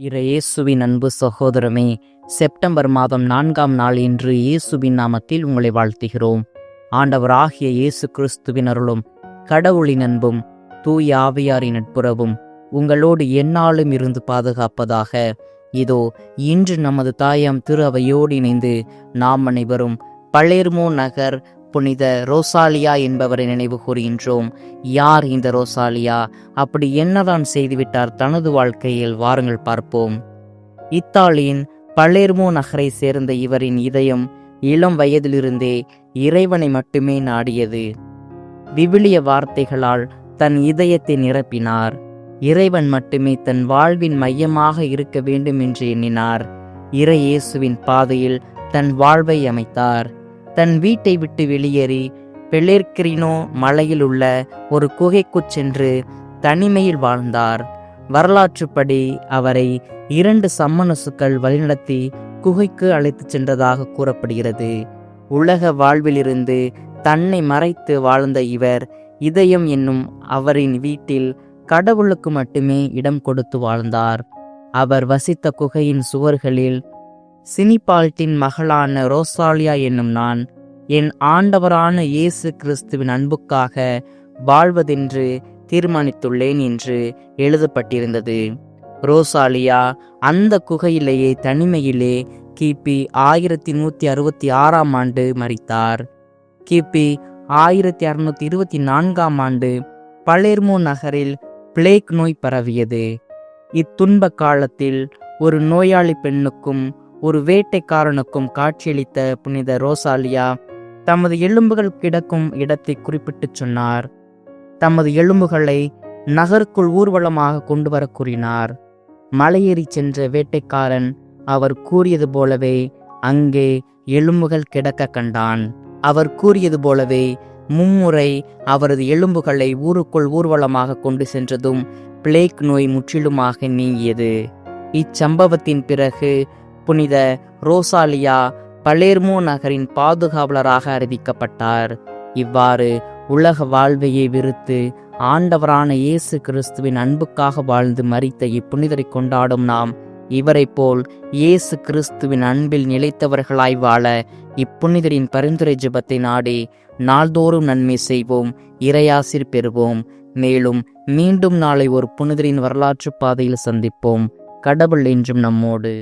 இறையேசுவின் அன்பு சகோதரமே செப்டம்பர் மாதம் நான்காம் நாள் இன்று இயேசுவின் நாமத்தில் உங்களை வாழ்த்துகிறோம். ஆண்டவர் ஆகிய இயேசு கிறிஸ்துவின் அருளும் கடவுளின் அன்பும் தூய ஆவியாரின் நட்புறவும் உங்களோடு எந்நாளும் இருந்து பாதுகாப்பதாக. இதோ இன்று நமது தாயாம் திரு அவையோடு இணைந்து நாம் அனைவரும் பளேர்மோ நகர் புனித ரோசாலியா என்பவரை நினைவு கூறுகின்றோம். யார் இந்த ரோசாலியா? அப்படி என்னதான் செய்துவிட்டார் தனது வாழ்க்கையில்? வாருங்கள் பார்ப்போம். இத்தாலியின் பலேர்மோ நகரை சேர்ந்த இவரின் இதயம் இளம் வயதிலிருந்தே இறைவனை மட்டுமே நாடியது. விவிலிய வார்த்தைகளால் தன் இதயத்தை நிரப்பினார். இறைவன் மட்டுமே தன் வாழ்வின் மையமாக இருக்க வேண்டும் என்று எண்ணினார். இறை இயேசுவின் பாதையில் தன் வாழ்வை அமைத்தார். தன் வீட்டை விட்டு வெளியேறி பெலேர்கிரினோ மலையில் உள்ள ஒரு குகைக்குச் சென்று தனிமையில் வாழ்ந்தார். வரலாற்றுப்படி அவரை இரண்டு சம்மனசுக்கள் வழிநடத்தி குகைக்கு அழைத்துச் சென்றதாக கூறப்படுகிறது. உலக வாழ்விலிருந்து தன்னை மறைத்து வாழ்ந்த இவர் இதயம் என்னும் அவரின் வீட்டில் கடவுளுக்கு மட்டுமே இடம் கொடுத்து வாழ்ந்தார். அவர் வசித்த குகையின் சுவர்களில் சினிபால்ட்டின் மகளான ரோசாலியா என்னும் நான் என் ஆண்டவரான இயேசு கிறிஸ்துவின் அன்புக்காக வாழ்வதென்று தீர்மானித்துள்ளேன் என்று எழுதப்பட்டிருந்தது. ரோசாலியா அந்த குகையிலேயே தனிமையிலே கிபி ஆயிரத்தி நூற்றி அறுபத்தி ஆறாம் ஆண்டு மறித்தார் கிபி ஆயிரத்தி அறுநூத்தி இருபத்தி நான்காம் ஆண்டு பலேர்மோ நகரில் பிளேக் நோய் பரவியது. இத்துன்ப காலத்தில் ஒரு நோயாளி பெண்ணுக்கும் ஒரு வேட்டைக்காரனுக்கும் காட்சியளித்த புனித ரோசாலியா தமது எலும்புகள் கிடக்கும் இடத்தை குறிப்பிட்டுச் சொன்னார். தமது எலும்புகளை நகருக்குள் ஊர்வலமாக கொண்டு வர கூறினார். மலையேறி சென்ற வேட்டைக்காரன் அவர் கூறியது போலவே அங்கே எலும்புகள் கிடக்க கண்டான். அவர் கூறியது போலவே மும்முறை அவரது எலும்புகளை ஊருக்குள் ஊர்வலமாக கொண்டு சென்றதும் பிளேக் நோய் முற்றிலுமாக நீங்கியது. இச்சம்பவத்தின் பிறகு புனித ரோசாலியா பலேர்மோ நகரின் பாதுகாவலராக அறிவிக்கப்பட்டார். இவ்வாறு உலக வாழ்வையை விருத்து ஆண்டவரான இயேசு கிறிஸ்துவின் அன்புக்காக வாழ்ந்து மறித்த இப்புனிதரை கொண்டாடும் நாம் இவரைப் போல் இயேசு கிறிஸ்துவின் அன்பில் நிலைத்தவர்களாய் வாழ இப்புனிதரின் பரிந்துரை ஜெபத்தை நாடி நாள்தோறும் நன்மை செய்வோம் இறையாசிர் பெறுவோம். மேலும் மீண்டும் நாளை ஒரு புனிதரின் வரலாற்று பாதையில் சந்திப்போம். கடவுள் என்றும் நம்மோடு.